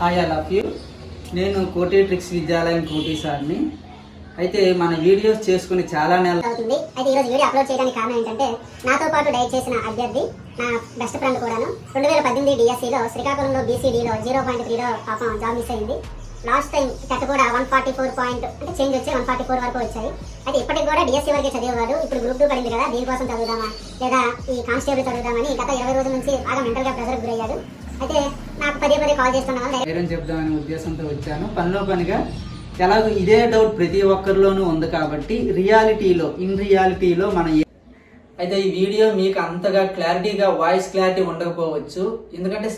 Hi I love you నేను కోటి tricks విద్యాలయం కోటి సార్ని. అయితే మన వీడియోస్ చేసుకుని చాలా నెల అవుతుంది. అయితే ఈరోజు వీడియో అప్లోడ్ చేయడానికి కారణం ఏంటంటే నాతో పాటు డైట్ చేసిన అభ్యర్థి నా బెస్ట్ ఫ్రెండ్ కూడాను రెండు వేల పద్దెనిమిది డిఎస్సిలో శ్రీకాకుళంలో బీసీడీలో జీరో పాయింట్ త్రీలో పాపం జాబ్ మిస్ అయింది. లాస్ట్ టైం కట్ కూడా వన్ ఫార్టీ ఫోర్ పాయింట్ అంటే చేంజ్ వచ్చి వన్ ఫార్టీ ఫోర్ వరకు వచ్చాయి. అయితే ఇప్పటికి కూడా డిఎస్సీ వరకే చదివేవాడు. ఇప్పుడు గ్రూప్ టూ పడింది కదా దీనికోసం చదువుదామా? లేదా ఈ కానిస్టేబుల్ చదువుదామని గత ఇరవై రోజుల నుంచి బాగా మెంటల్గా ప్రెజర్ గురయ్యాడు. అయితే నాకు పదే పదే కాల్ చేస్తున్న ధైర్యం చెప్దామనే ఉద్దేశంతో వచ్చాను. పనిలో పనిగా ఎలాగో ఇదే డౌట్ ప్రతి ఒక్కరిలోనూ ఉంది కాబట్టి రియాలిటీలో ఇన్ రియాలిటీలో మన అయితే ఈ వీడియో మీకు అంతగా క్లారిటీగా వాయిస్ క్లారిటీ ఉండకపోవచ్చు. ఎందుకంటే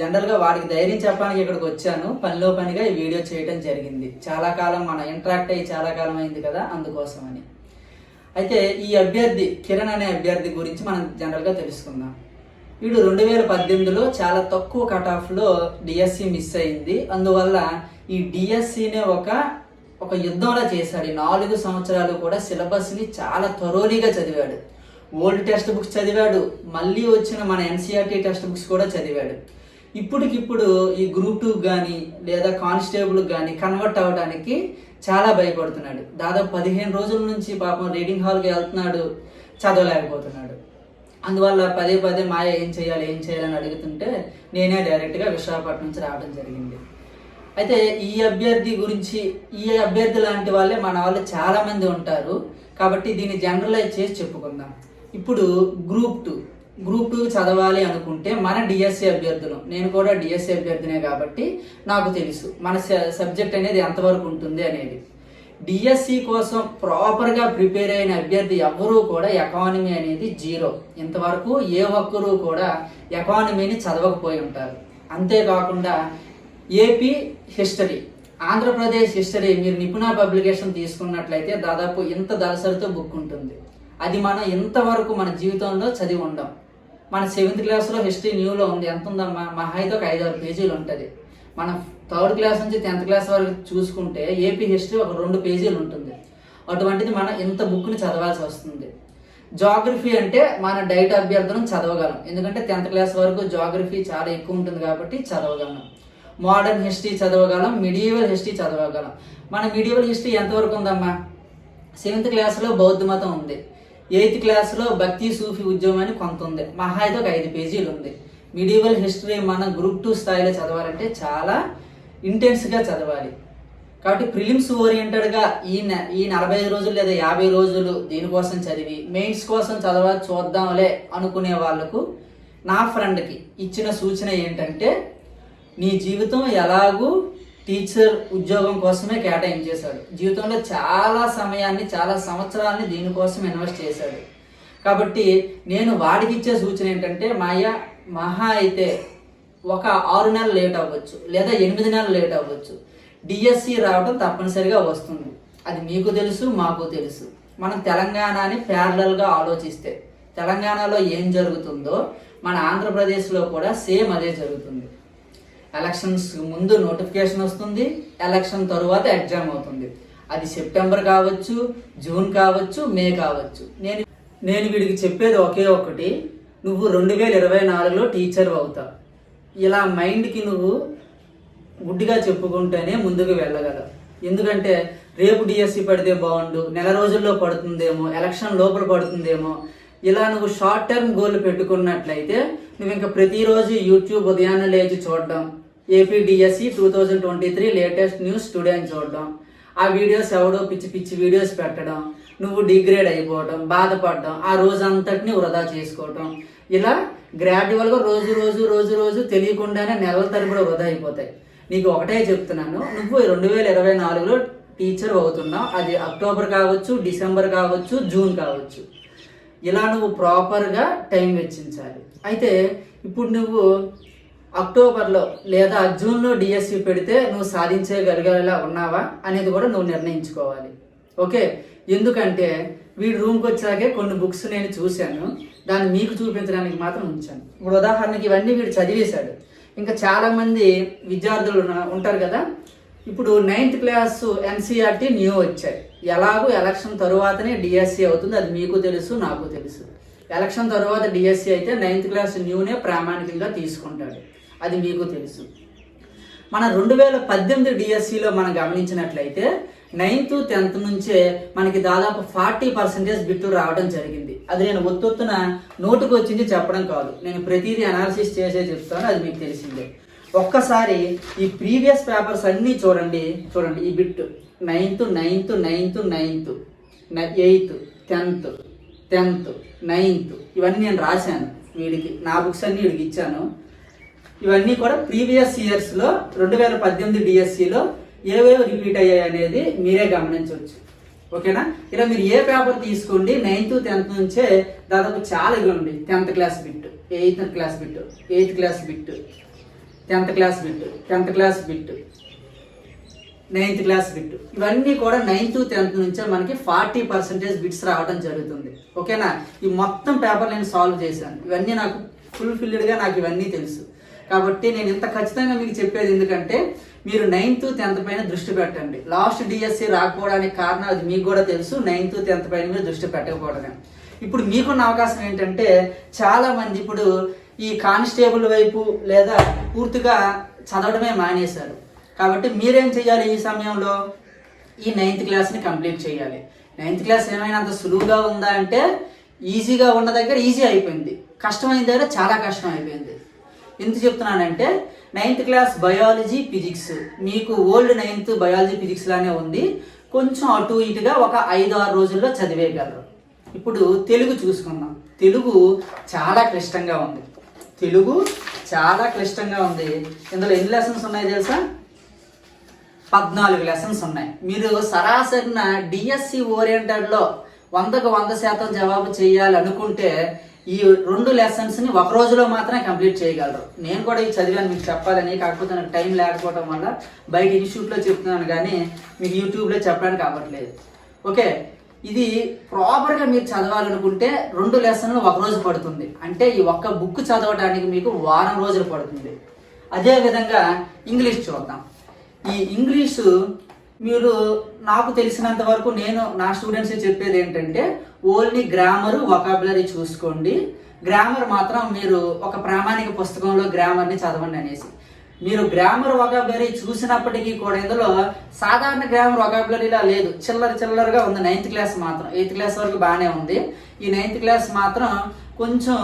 జనరల్గా వాడికి ధైర్యం చెప్పడానికి ఇక్కడికి వచ్చాను. పనిలో పనిగా ఈ వీడియో చేయడం జరిగింది. చాలా కాలం మన ఇంటరాక్ట్ అయ్యి చాలా కాలం అయింది కదా అందుకోసమని. అయితే ఈ అభ్యర్థి కిరణ్ అనే అభ్యర్థి గురించి మనం జనరల్గా తెలుసుకుందాం. వీడు రెండు వేల పద్దెనిమిదిలో చాలా తక్కువ కట్ ఆఫ్లో డిఎస్సి మిస్ అయింది. అందువల్ల ఈ డిఎస్సినే ఒక ఒక యుద్ధంలా చేశాడు. నాలుగు సంవత్సరాలు కూడా సిలబస్ని చాలా థరోలీగా చదివాడు. ఓల్డ్ టెక్స్ట్ బుక్స్ చదివాడు. మళ్ళీ వచ్చిన మన ఎన్సీఆర్టీ టెక్స్ట్ బుక్స్ కూడా చదివాడు. ఇప్పటికిప్పుడు ఈ గ్రూప్ టూ కానీ లేదా కానిస్టేబుల్ కానీ కన్వర్ట్ అవ్వడానికి చాలా భయపడుతున్నాడు. దాదాపు పదిహేను రోజుల నుంచి పాపం రీడింగ్ హాల్కి వెళ్తున్నాడు. చదవలేకపోతున్నాడు. అందువల్ల పదే పదే మాయ ఏం చేయాలి ఏం చేయాలని అడుగుతుంటే నేనే డైరెక్ట్గా విశాఖపట్నం నుంచి రావడం జరిగింది. అయితే ఈ అభ్యర్థి గురించి ఈ అభ్యర్థి లాంటి వాళ్ళే మన వాళ్ళు చాలామంది ఉంటారు. కాబట్టి దీన్ని జనరలైజ్ చేసి చెప్పుకుందాం. ఇప్పుడు గ్రూప్ టూ గ్రూప్ టూ చదవాలి అనుకుంటే మన డిఎస్సి అభ్యర్థులు. నేను కూడా డిఎస్సి అభ్యర్థినే కాబట్టి నాకు తెలుసు. మన సబ్జెక్ట్ అనేది ఎంతవరకు ఉంటుంది అనేది. డిఎస్సి కోసం ప్రాపర్గా ప్రిపేర్ అయిన అభ్యర్థి ఎవ్వరూ కూడా ఎకానమీ అనేది జీరో ఇంతవరకు ఏ ఒక్కరూ కూడా ఎకానమీని చదవకపోయి ఉంటారు. అంతేకాకుండా ఏపీ హిస్టరీ ఆంధ్రప్రదేశ్ హిస్టరీ మీరు నిపుణ పబ్లికేషన్ తీసుకున్నట్లయితే దాదాపు ఇంత దళసరితో బుక్ ఉంటుంది. అది మనం ఇంతవరకు మన జీవితంలో చదివి ఉండం. మన సెవెంత్ క్లాస్లో హిస్టరీ న్యూలో ఉంది. ఎంత ఉందమ్మా? మహా అయితే ఒక ఐదు ఆరు పేజీలు ఉంటుంది. మనం థర్డ్ క్లాస్ నుంచి టెన్త్ క్లాస్ వరకు చూసుకుంటే ఏపీ హిస్టరీ ఒక రెండు పేజీలు ఉంటుంది. అటువంటిది మనం ఇంత బుక్ని చదవాల్సి వస్తుంది. జాగ్రఫీ అంటే మన డైట్ అభ్యర్థనం చదవగలం. ఎందుకంటే టెన్త్ క్లాస్ వరకు జాగ్రఫీ చాలా ఎక్కువ ఉంటుంది కాబట్టి చదవగలం. మోడర్న్ హిస్టరీ చదవగలం మిడియవల్ హిస్టరీ చదవగలం. మన మిడియవల్ హిస్టరీ ఎంతవరకు ఉందమ్మా? సెవెంత్ క్లాస్లో బౌద్ధ మతం ఉంది. ఎయిత్ క్లాస్లో భక్తి సూఫీ ఉద్యమం అని కొంత ఉంది. మహా అయితే ఒక ఐదు పేజీలు ఉంది. మిడియవల్ హిస్టరీ మన గ్రూప్ టూ స్థాయిలో చదవాలంటే చాలా ఇంటెన్స్గా చదవాలి. కాబట్టి ప్రిలిమ్స్ ఓరియంటెడ్గా ఈ ఈ నలభై ఐదు రోజులు లేదా యాభై రోజులు దీనికోసం చదివి మెయిన్స్ కోసం చదవ చూద్దాంలే అనుకునే వాళ్ళకు నా ఫ్రెండ్కి ఇచ్చిన సూచన ఏంటంటే నీ జీవితం ఎలాగూ టీచర్ ఉద్యోగం కోసమే కేటాయించేశాడు. జీవితంలో చాలా సమయాన్ని చాలా సంవత్సరాలని దీనికోసం ఇన్వెస్ట్ చేశాడు. కాబట్టి నేను వాడికి ఇచ్చే సూచన ఏంటంటే మాయ మహా అయితే ఒక ఆరు నెలలు లేట్ అవ్వచ్చు లేదా ఎనిమిది నెలలు లేట్ అవ్వచ్చు. డిఎస్సి రావడం తప్పనిసరిగా వస్తుంది. అది మీకు తెలుసు మాకు తెలుసు. మనం తెలంగాణని ప్యారలల్గా ఆలోచిస్తే తెలంగాణలో ఏం జరుగుతుందో మన ఆంధ్రప్రదేశ్లో కూడా సేమ్ అదే జరుగుతుంది. ఎలక్షన్స్ ముందు నోటిఫికేషన్ వస్తుంది ఎలక్షన్ తరువాత ఎగ్జామ్ అవుతుంది. అది సెప్టెంబర్ కావచ్చు జూన్ కావచ్చు మే కావచ్చు. నేను నేను వీడికి చెప్పేది ఒకే ఒకటి నువ్వు రెండు వేల ఇరవై నాలుగులో టీచర్ అవుతావు. ఇలా మైండ్కి నువ్వు గుడ్డిగా చెప్పుకుంటేనే ముందుకు వెళ్ళగలవు. ఎందుకంటే రేపు డిఎస్సి పడితే బాగుండు నెల రోజుల్లో పడుతుందేమో ఎలక్షన్ లోపల పడుతుందేమో ఇలా నువ్వు షార్ట్ టర్మ్ గోల్ పెట్టుకున్నట్లయితే నువ్వు ఇంకా ప్రతిరోజు యూట్యూబ్ ఉదయాన్నే లేచి చూడడం AP DSC two thousand twenty three latest news today అని చూడడం ఆ వీడియోస్ ఎవడో పిచ్చి పిచ్చి వీడియోస్ పెట్టడం నువ్వు డిగ్రేడ్ అయిపోవడం బాధపడడం ఆ రోజు అంతటిని వృధా చేసుకోవడం ఇలా గ్రాడ్యువల్గా రోజు రోజు రోజు రోజు తెలియకుండానే నెలల తరబడి వృధా అయిపోతాయి. నీకు ఒకటే చెప్తున్నాను నువ్వు రెండు వేల ఇరవై నాలుగులో టీచర్ అవుతున్నావు. అది అక్టోబర్ కావచ్చు డిసెంబర్ కావచ్చు జూన్ కావచ్చు. ఇలా నువ్వు ప్రాపర్గా టైం వెచ్చించాలి. అయితే ఇప్పుడు నువ్వు అక్టోబర్లో లేదా జూన్లో డిఎస్సి పెడితే నువ్వు సాధించగలిగేలా ఉన్నావా అనేది కూడా నువ్వు నిర్ణయించుకోవాలి. ఓకే? ఎందుకంటే వీడి రూమ్కి వచ్చాకే కొన్ని బుక్స్ నేను చూశాను. దాన్ని మీకు చూపించడానికి మాత్రం ఉంచాను. ఇప్పుడు ఉదాహరణకి ఇవన్నీ వీడు చదివేశాడు. ఇంకా చాలామంది విద్యార్థులు ఉంటారు కదా. ఇప్పుడు నైన్త్ క్లాస్ ఎన్సీఆర్టీ న్యూ వచ్చాయి. ఎలాగో ఎలక్షన్ తరువాతనే డిఎస్సి అవుతుంది. అది మీకు తెలుసు నాకు తెలుసు. ఎలక్షన్ తర్వాత డిఎస్సి అయితే నైన్త్ క్లాస్ న్యూనే ప్రామాణికంగా తీసుకుంటాడు. అది మీకు తెలుసు. మన రెండు వేల పద్దెనిమిది డిఎస్సిలో మనం గమనించినట్లయితే నైన్త్ టెన్త్ నుంచే మనకి దాదాపు ఫార్టీ పర్సెంటేజ్ బిట్టు రావడం జరిగింది. అది నేను ఒత్తొత్తున నోటుకు వచ్చింది చెప్పడం కాదు. నేను ప్రతిదీ అనాలిసిస్ చేసే చెప్తాను అది మీకు తెలిసిందే. ఒక్కసారి ఈ ప్రీవియస్ పేపర్స్ అన్నీ చూడండి చూడండి ఈ bit ninth ninth ninth ninth eighth tenth tenth ninth ఇవన్నీ నేను రాశాను వీడికి. నా బుక్స్ అన్నీ వీడికి ఇచ్చాను. ఇవన్నీ కూడా ప్రీవియస్ ఇయర్స్లో రెండు వేల పద్దెనిమిది డిఎస్సిలో ఏవేవి రిపీట్ అయ్యాయి అనేది మీరే గమనించవచ్చు. ఓకేనా? ఇలా మీరు ఏ పేపర్ తీసుకోండి నైన్త్ టెన్త్ నుంచే దాదాపు చాలా ఇవ్వండి tenth class bit eighth class bit eighth class bit tenth class bit tenth class bit ninth class bit ఇవన్నీ కూడా నైన్త్ టెన్త్ నుంచే మనకి ఫార్టీ పర్సెంటేజ్ బిట్స్ రావడం జరుగుతుంది. ఓకేనా? ఈ మొత్తం పేపర్ నేను సాల్వ్ చేశాను. ఇవన్నీ నాకు ఫుల్ఫిల్డ్గా నాకు ఇవన్నీ తెలుసు. కాబట్టి నేను ఇంత ఖచ్చితంగా మీకు చెప్పేది ఎందుకంటే మీరు నైన్త్ టెన్త్ పైన దృష్టి పెట్టండి. లాస్ట్ డిఎస్సి రాకపోవడానికి కారణం అది మీకు కూడా తెలుసు. నైన్త్ టెన్త్ పైన మీరు దృష్టి పెట్టకపోవడమే. ఇప్పుడు మీకున్న అవకాశం ఏంటంటే చాలా మంది ఇప్పుడు ఈ కానిస్టేబుల్ వైపు లేదా పూర్తిగా చదవడమే మానేశారు. కాబట్టి మీరేం చేయాలి ఈ సమయంలో? ఈ నైన్త్ క్లాస్ని కంప్లీట్ చేయాలి నైన్త్ క్లాస్ ఏమైనా అంత సులువుగా ఉందా అంటే ఈజీగా ఉన్న దగ్గర ఈజీ అయిపోయింది. కష్టమైన దగ్గర చాలా కష్టం అయిపోయింది. ఎందుకు చెప్తున్నానంటే నైన్త్ క్లాస్ బయాలజీ ఫిజిక్స్ మీకు ఓల్డ్ నైన్త్ బయాలజీ ఫిజిక్స్ లానే ఉంది. కొంచెం అటు ఇటుగా ఒక ఐదు ఆరు రోజుల్లో చదివేయగలరు. ఇప్పుడు తెలుగు చూసుకుందాం. తెలుగు చాలా క్లిష్టంగా ఉంది. తెలుగు చాలా క్లిష్టంగా ఉంది. ఇందులో ఎన్ని లెసన్స్ ఉన్నాయి తెలుసా? పద్నాలుగు లెసన్స్ ఉన్నాయి. మీరు సరాసరిన డిఎస్సి ఓరియంటెడ్లో వందకు వంద శాతం జవాబు చేయాలనుకుంటే ఈ రెండు లెసన్స్ని ఒక రోజులో మాత్రమే కంప్లీట్ చేయగలరు. నేను కూడా ఈ చదివాను మీకు చెప్పాలని కాకపోతే నాకు టైం లేకపోవడం వల్ల బయట ఇన్స్టిట్యూట్లో చెప్తున్నాను కానీ మీకు యూట్యూబ్లో చెప్పడానికి అవ్వట్లేదు. ఓకే ఇది ప్రాపర్గా మీరు చదవాలనుకుంటే రెండు లెసన్లు ఒక రోజు పడుతుంది. అంటే ఈ ఒక్క బుక్ చదవడానికి మీకు వారం రోజులు పడుతుంది. అదే విధంగా ఇంగ్లీష్ చూద్దాం. ఈ ఇంగ్లీషు మీరు నాకు తెలిసినంత వరకు నేను నా స్టూడెంట్స్ చెప్పేది ఏంటంటే ఓన్లీ గ్రామర్ వొకాబులరీ చూసుకోండి. గ్రామర్ మాత్రం మీరు ఒక ప్రామాణిక పుస్తకంలో గ్రామర్ని చదవండి అనేసి. మీరు గ్రామర్ వొకాబులరీ చూసినప్పటికీ కూడా ఇందులో సాధారణ గ్రామర్ వొకాబులరీలా లేదు. చిల్లర చిల్లరగా ఉంది. నైన్త్ క్లాస్ మాత్రం ఎయిత్ క్లాస్ వరకు బాగానే ఉంది. ఈ నైన్త్ క్లాస్ మాత్రం కొంచెం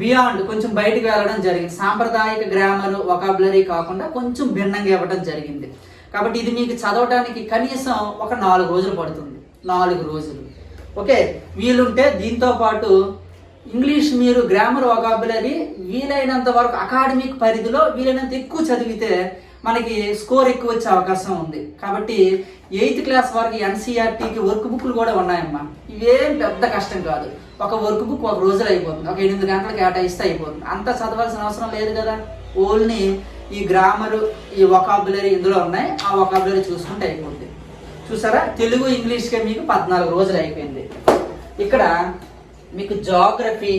బియాండ్ కొంచెం బయటకు వెళ్ళడం జరిగింది. సాంప్రదాయక గ్రామర్ వొకాబులరీ కాకుండా కొంచెం భిన్నంగా ఇవ్వడం జరిగింది. కాబట్టి ఇది మీకు చదవడానికి కనీసం ఒక నాలుగు రోజులు పడుతుంది. నాలుగు రోజులు. ఓకే? వీలుంటే దీంతో పాటు ఇంగ్లీష్ మీరు గ్రామర్ వొకాబులరీ వీలైనంత వరకు అకాడమిక్ పరిధిలో వీలైనంత ఎక్కువ చదివితే మనకి స్కోర్ ఎక్కువ వచ్చే అవకాశం ఉంది. కాబట్టి ఎయిత్ క్లాస్ వరకు ఎన్సీఆర్టీకి వర్క్ బుక్లు కూడా ఉన్నాయమ్మా. ఇవేం పెద్ద కష్టం కాదు. ఒక వర్క్ బుక్ ఒక రోజులో అయిపోతుంది. ఒక ఎనిమిది గంటలకు కేటాయిస్తే అయిపోతుంది. అంత చదవాల్సిన అవసరం లేదు కదా? ఓన్లీ ఈ గ్రామరు ఈ వొకాబులరీ ఇందులో ఉన్నాయి. ఆ వొకాబులరీ చూసుకుంటే అయిపోతుంది చూసారా? తెలుగు ఇంగ్లీష్కే మీకు పద్నాలుగు రోజులు అయిపోయింది. ఇక్కడ మీకు జాగ్రఫీ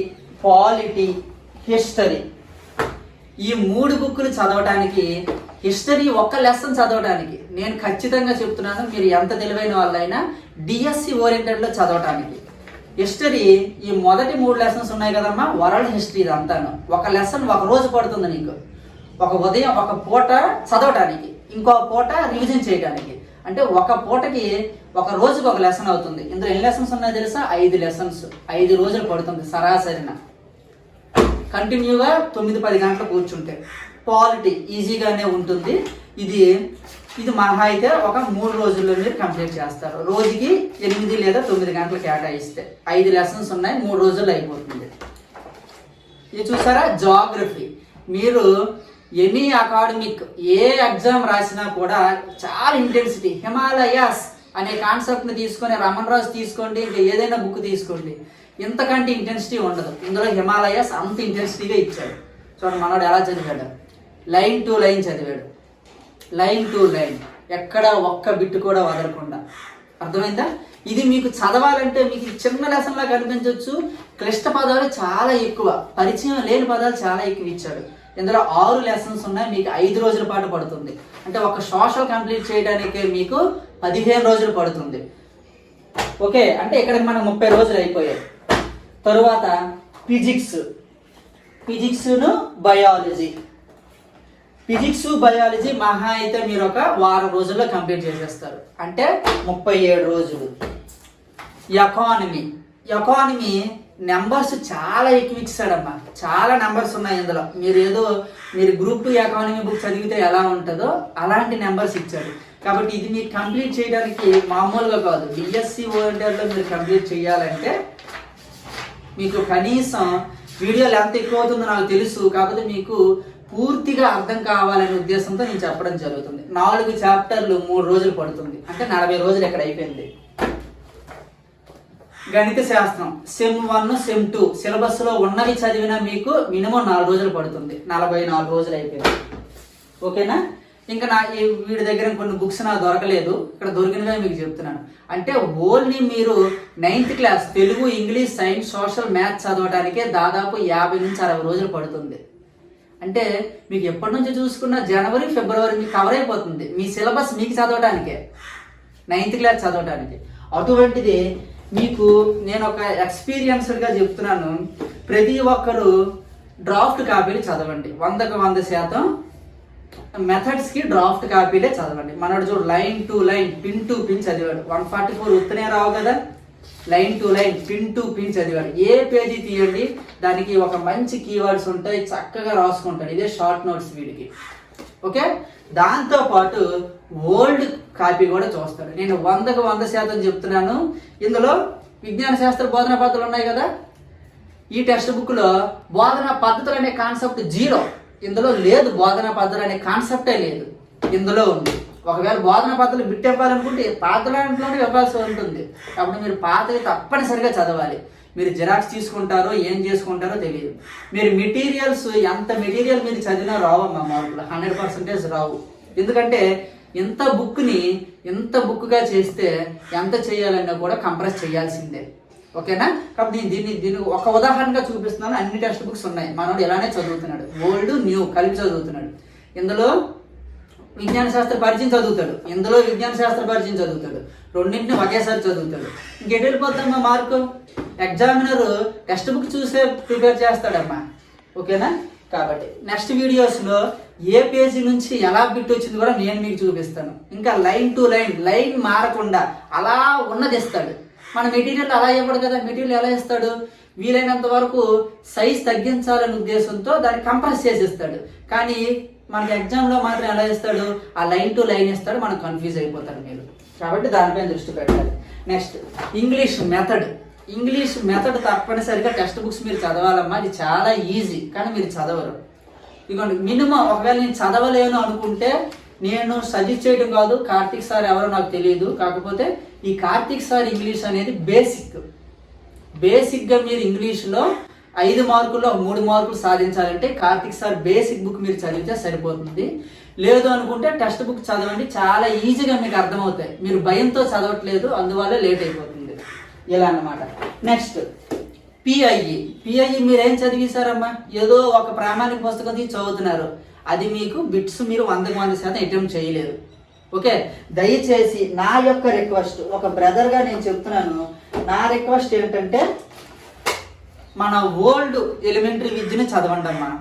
పాలిటీ హిస్టరీ ఈ మూడు బుక్కులు చదవడానికి హిస్టరీ ఒక్క లెసన్ చదవడానికి నేను ఖచ్చితంగా చెప్తున్నాను మీరు ఎంత తెలివైన వాళ్ళైనా డిఎస్సి ఓరియంటెడ్లో చదవడానికి హిస్టరీ ఈ మొదటి మూడు లెసన్స్ ఉన్నాయి కదమ్మా వరల్డ్ హిస్టరీ ఇదంతాను. ఒక లెసన్ ఒక రోజు పడుతుంది నీకు. ఒక ఉదయం ఒక పూట చదవటానికి ఇంకో పూట రివిజన్ చేయడానికి అంటే ఒక పూటకి ఒక రోజుకి ఒక లెసన్ అవుతుంది. ఇందులో ఎన్ని లెసన్స్ ఉన్నాయో తెలుసా? ఐదు లెసన్స్ ఐదు రోజులు పడుతుంది సరాసరిన. కంటిన్యూగా తొమ్మిది పది గంటలు కూర్చుంటే. క్వాలిటీ ఈజీగానే ఉంటుంది. ఇది ఇది మహా అయితే ఒక మూడు రోజుల్లో మీరు కంప్లీట్ చేస్తారు. రోజుకి ఎనిమిది లేదా తొమ్మిది గంటలు కేటాయిస్తే. ఐదు లెసన్స్ ఉన్నాయి మూడు రోజుల్లో అయిపోతుంది. ఇది చూసారా? జాగ్రఫీ మీరు ఎనీ అకాడమిక్ ఏ ఎగ్జామ్ రాసినా కూడా చాలా ఇంటెన్సిటీ. హిమాలయాస్ అనే కాన్సెప్ట్ని తీసుకొని రమణ్ రాజు తీసుకోండి ఇంకా ఏదైనా బుక్ తీసుకోండి. ఇంతకంటే ఇంటెన్సిటీ ఉండదు. ఇందులో హిమాలయాస్ అంత ఇంటెన్సిటీగా ఇచ్చాడు. చూడండి మనోడు ఎలా చదివాడు. లైన్ టు లైన్ చదివాడు. Line to line. ఎక్కడ ఒక్క బిట్ కూడా వదలకుండా. అర్థమైందా? ఇది మీకు చదవాలంటే మీకు చిన్న లెసన్లా కనిపించవచ్చు క్లిష్ట పదాలు చాలా ఎక్కువ. పరిచయం లేని పదాలు చాలా ఎక్కువ ఇచ్చాడు. ఇందులో ఆరు లెసన్స్ ఉన్నాయి మీకు ఐదు రోజుల పాటు పడుతుంది. అంటే ఒక సోషల్ కంప్లీట్ చేయడానికి మీకు పదిహేను రోజులు పడుతుంది. ఓకే అంటే ఇక్కడికి మనకు ముప్పై రోజులు అయిపోయాయి. తరువాత ఫిజిక్స్ ఫిజిక్స్ను బయాలజీ ఫిజిక్స్ బయాలజీ మహా అయితే మీరు ఒక వారం రోజుల్లో కంప్లీట్ చేసేస్తారు. అంటే ముప్పై ఏడు రోజులు. ఎకానమీ ఎకానమీ నెంబర్స్ చాలా ఎక్కువ ఇచ్చాడమ్మా. చాలా నెంబర్స్ ఉన్నాయి ఇందులో. మీరు ఏదో మీరు గ్రూప్ టూ ఎకానమీ బుక్ చదివితే ఎలా ఉంటుందో అలాంటి నెంబర్స్ ఇచ్చాడు. కాబట్టి ఇది మీరు కంప్లీట్ చేయడానికి మామూలుగా కాదు. డిఎస్సి ఓరియంటర్లో మీరు కంప్లీట్ చేయాలంటే మీకు కనీసం వీడియో లెంత్ ఎక్కువ అవుతుందో నాకు తెలుసు. కాకపోతే మీకు పూర్తిగా అర్థం కావాలనే ఉద్దేశంతో నేను చెప్పడం జరుగుతుంది. నాలుగు చాప్టర్లు మూడు రోజులు పడుతుంది. అంటే నలభై రోజులు ఎక్కడ అయిపోయింది. గణిత శాస్త్రం. సెమ్ వన్ సెమ్ టూ సిలబస్లో ఉన్నవి చదివినా మీకు మినిమం నాలుగు రోజులు పడుతుంది. నలభై నాలుగు రోజులు అయిపోయింది. ఓకేనా? ఇంకా నా వీడి దగ్గర కొన్ని బుక్స్ నాకు దొరకలేదు. ఇక్కడ దొరికినవే మీకు చెప్తున్నాను. అంటే ఓన్లీ మీరు ninth class Telugu English science social maths చదవడానికే దాదాపు యాభై నుంచి అరవై రోజులు పడుతుంది. అంటే మీకు ఎప్పటి నుంచి చూసుకున్న జనవరి ఫిబ్రవరి మీకు కవర్ అయిపోతుంది. మీ సిలబస్ మీకు చదవడానికే నైన్త్ క్లాస్ చదవడానికి అటువంటిది మీకు నేను ఒక ఎక్స్పీరియన్స్డ్గా చెప్తున్నాను. ప్రతి ఒక్కరు డ్రాఫ్ట్ కాపీలు చదవండి. వందకు వంద శాతం మెథడ్స్కి డ్రాఫ్ట్ కాపీలే చదవండి. మనోడు చూడు line to line pin to pin చదివాడు. వన్ ఫార్టీ ఫోర్ ఉత్తనే రావు కదా? Line to line pin to pin చదివాడు. ఏ పేజీ తీయండి దానికి ఒక మంచి కీవర్డ్స్ ఉంటాయి చక్కగా రాసుకుంటాడు. ఇదే షార్ట్ నోట్స్ వీడికి. ఓకే? దాంతో పాటు ఓల్డ్ కాపీ కూడా చూస్తాడు. నేను వందకు వంద శాతం చెప్తున్నాను. ఇందులో విజ్ఞాన శాస్త్ర బోధన పద్ధతులు ఉన్నాయి కదా? ఈ టెక్స్ట్ బుక్లో బోధనా బోధన పద్ధతులు అనే కాన్సెప్ట్ జీరో. ఇందులో లేదు బోధన పద్ధతులు అనే కాన్సెప్టే లేదు. ఇందులో ఉంది. ఒకవేళ బోధన పద్ధతులు బిట్ ఇవ్వాలనుకుంటే పాత దాంట్లోనే ఇవ్వాల్సి ఉంటుంది. కాబట్టి మీరు పాతవి తప్పనిసరిగా చదవాలి. మీరు జిరాక్స్ తీసుకుంటారో ఏం చేసుకుంటారో తెలియదు మీరు మెటీరియల్స్ ఎంత మెటీరియల్ మీరు చదివినా రావమ్మా మార్కులు. హండ్రెడ్ పర్సెంటేజ్ రావు. ఎందుకంటే ఇంత బుక్ని ఇంత బుక్గా చేస్తే ఎంత చేయాలన్నా కూడా కంప్రెస్ చేయాల్సిందే. ఓకేనా? కాబట్టి నేను దీన్ని దీన్ని ఒక ఉదాహరణగా చూపిస్తున్నాను. అన్ని టెక్స్ట్ బుక్స్ ఉన్నాయి. మనోడు ఇలానే చదువుతున్నాడు. ఓల్డ్ న్యూ కలిపి చదువుతున్నాడు. ఇందులో విజ్ఞాన శాస్త్ర పరిచయం చదువుతాడు. ఇందులో విజ్ఞాన శాస్త్ర పరిచయం చదువుతాడు. రెండింటిని ఒకేసారి చదువుతాడు. ఇంకెటు వెళ్ళిపోతామ్మా మార్కు? ఎగ్జామినర్ టెక్స్ట్ బుక్ చూసే ప్రిపేర్ చేస్తాడమ్మా. ఓకేనా? కాబట్టి నెక్స్ట్ వీడియోస్లో ఏ పేజీ నుంచి ఎలా బిట్ వచ్చింది కూడా నేను మీకు చూపిస్తాను. ఇంకా లైన్ టు లైన్ లైన్ మారకుండా అలా ఉన్నది ఇస్తాడు. మన మెటీరియల్ అలా ఇవ్వడు కదా మెటీరియల్ ఎలా ఇస్తాడు? వీలైనంత వరకు సైజ్ తగ్గించాలనే ఉద్దేశంతో దాన్ని కంప్రెస్ చేసి ఇస్తాడు కానీ మనకి ఎగ్జామ్లో మాత్రం ఎలా ఇస్తాడు? ఆ లైన్ టు లైన్ ఇస్తాడు మనం కన్ఫ్యూజ్ అయిపోతారు మీరు. కాబట్టి దానిపైన దృష్టి పెట్టాలి. Next English method. English method తప్పనిసరిగా టెక్స్ట్ బుక్స్ మీరు చదవాలమ్మా. అది చాలా ఈజీ కానీ మీరు చదవరు. ఇదిగోండి మినిమం ఒకవేళ నేను చదవలేను అనుకుంటే నేను సజెస్ట్ చేయడం కాదు. కార్తీక్ సార్ ఎవరో నాకు తెలియదు. కాకపోతే ఈ కార్తీక్ సార్ ఇంగ్లీష్ అనేది బేసిక్ బేసిక్గా మీరు ఇంగ్లీష్లో ఐదు మార్కుల్లో మూడు మార్కులు సాధించాలంటే కార్తిక్ సార్ బేసిక్ బుక్ మీరు చదివితే సరిపోతుంది. లేదు అనుకుంటే టెక్స్ట్ బుక్ చదవండి. చాలా ఈజీగా మీకు అర్థమవుతాయి. మీరు భయంతో చదవట్లేదు అందువల్ల లేట్ అయిపోతుంది. ఇలా అన్నమాట. నెక్స్ట్ పిఐఈ పిఐఈ మీరేం చదివేశారమ్మా? ఏదో ఒక ప్రామాణిక పుస్తకం తీసి చదువుతున్నారు. అది మీకు బిట్స్ మీరు వందకు వంద శాతం అటెంప్ట్ చేయలేదు. ఓకే దయచేసి నా యొక్క రిక్వెస్ట్ ఒక బ్రదర్గా నేను చెప్తున్నాను. నా రిక్వెస్ట్ ఏంటంటే మన ఓల్డ్ ఎలిమెంటరీ విద్యను చదవండి అమ్మా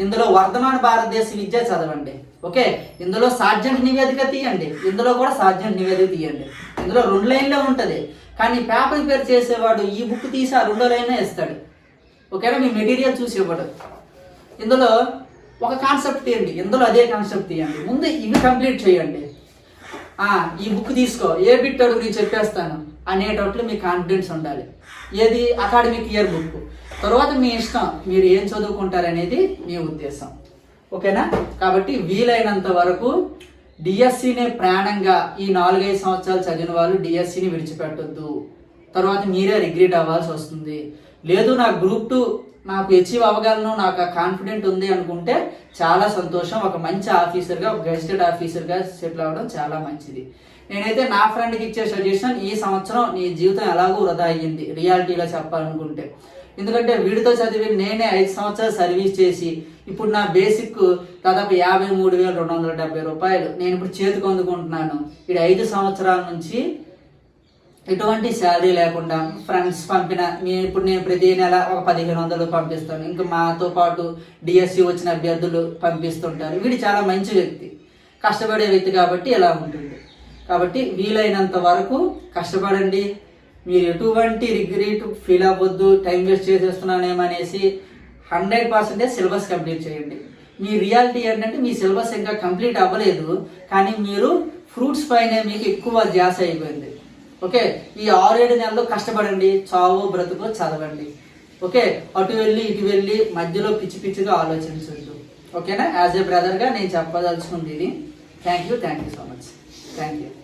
ఇందులో వర్ధమాన భారతదేశ విద్య చదవండి. ఓకే ఇందులో సార్జెంట్ నివేదిక తీయండి. ఇందులో కూడా సార్జెంట్ నివేదిక తీయండి. ఇందులో రెండు లైన్లో ఉంటుంది. కానీ పేపర్ పేరు చేసేవాడు ఈ బుక్ తీసి ఆ రెండో లైనే ఇస్తాడు ఓకేనా? మీ మెటీరియల్ చూసి ఇవ్వడు ఇందులో ఒక కాన్సెప్ట్ తీయండి. ఇందులో అదే కాన్సెప్ట్ తీయండి. ముందు ఇవి కంప్లీట్ చేయండి. ఈ బుక్ తీసుకో. ఏ బిట్ అడుగు నేను చెప్పేస్తాను. అనేటట్లు మీ కాన్ఫిడెన్స్ ఉండాలి. ఏది? Academic year book. తర్వాత మీ ఇష్టం. మీరు ఏం చదువుకుంటారనేది మీ ఉద్దేశం. ఓకేనా? కాబట్టి వీలైనంత వరకు డిఎస్సినే ప్రాణంగా ఈ నాలుగైదు సంవత్సరాలు చదివిన వాళ్ళు డిఎస్సిని విడిచిపెట్టొద్దు. తర్వాత మీరే రిగ్రెట్ అవ్వాల్సి వస్తుంది. లేదు నా గ్రూప్ టూ నాకు అచీవ్ అవ్వగలను నాకు కాన్ఫిడెంట్ ఉంది అనుకుంటే చాలా సంతోషం. ఒక మంచి ఆఫీసర్గా ఒక గెజిటెడ్ ఆఫీసర్గా సెటిల్ అవ్వడం చాలా మంచిది. నేనైతే నా ఫ్రెండ్కి ఇచ్చే సజెషన్ ఈ సంవత్సరం నీ జీవితం ఎలాగో వృధా అయ్యింది రియాలిటీలో చెప్పాలనుకుంటే. ఎందుకంటే వీడితో చదివి నేనే ఐదు సంవత్సరాలు సర్వీస్ చేసి ఇప్పుడు నా బేసిక్ దాదాపు యాభై మూడు వేల రెండు వందల డెబ్బై రూపాయలు. నేను ఇప్పుడు చేతికి అందుకుంటున్నాను. ఇది ఐదు సంవత్సరాల నుంచి ఎటువంటి శాలరీ లేకుండా ఫ్రెండ్స్ పంపిన నేను ఇప్పుడు నేను ప్రతి నెల ఒక పదిహేను వందలు పంపిస్తాను. ఇంకా మాతో పాటు డిఎస్సి వచ్చిన అభ్యర్థులు పంపిస్తుంటారు. వీడు చాలా మంచి వ్యక్తి. కష్టపడే వ్యక్తి కాబట్టి ఇలా ఉంటుంది. కాబట్టి వీలైనంత వరకు కష్టపడండి. మీరు ఎటువంటి రిగ్రెట్ ఫీల్ అవ్వద్దు టైం వేస్ట్ చేసేస్తున్నానేమనేసి హండ్రెడ్ పర్సెంటేజ్ సిలబస్ కంప్లీట్ చేయండి. మీ రియాలిటీ ఏంటంటే మీ సిలబస్ ఇంకా కంప్లీట్ అవ్వలేదు కానీ మీరు ఫ్రూట్స్ పైనే మీకు ఎక్కువ ధ్యాస అయిపోయింది. ఓకే? ఈ ఆరేడు నెలలు కష్టపడండి చావు బ్రతుకు చదవండి. ఓకే? అటు వెళ్ళి ఇటు వెళ్ళి మధ్యలో పిచ్చి పిచ్చిగా ఆలోచించద్దు. ఓకేనా? యాజ్ ఏ బ్రదర్గా నేను చెప్పదలుచుకుంది ఇది. Thank you thank you so much thank you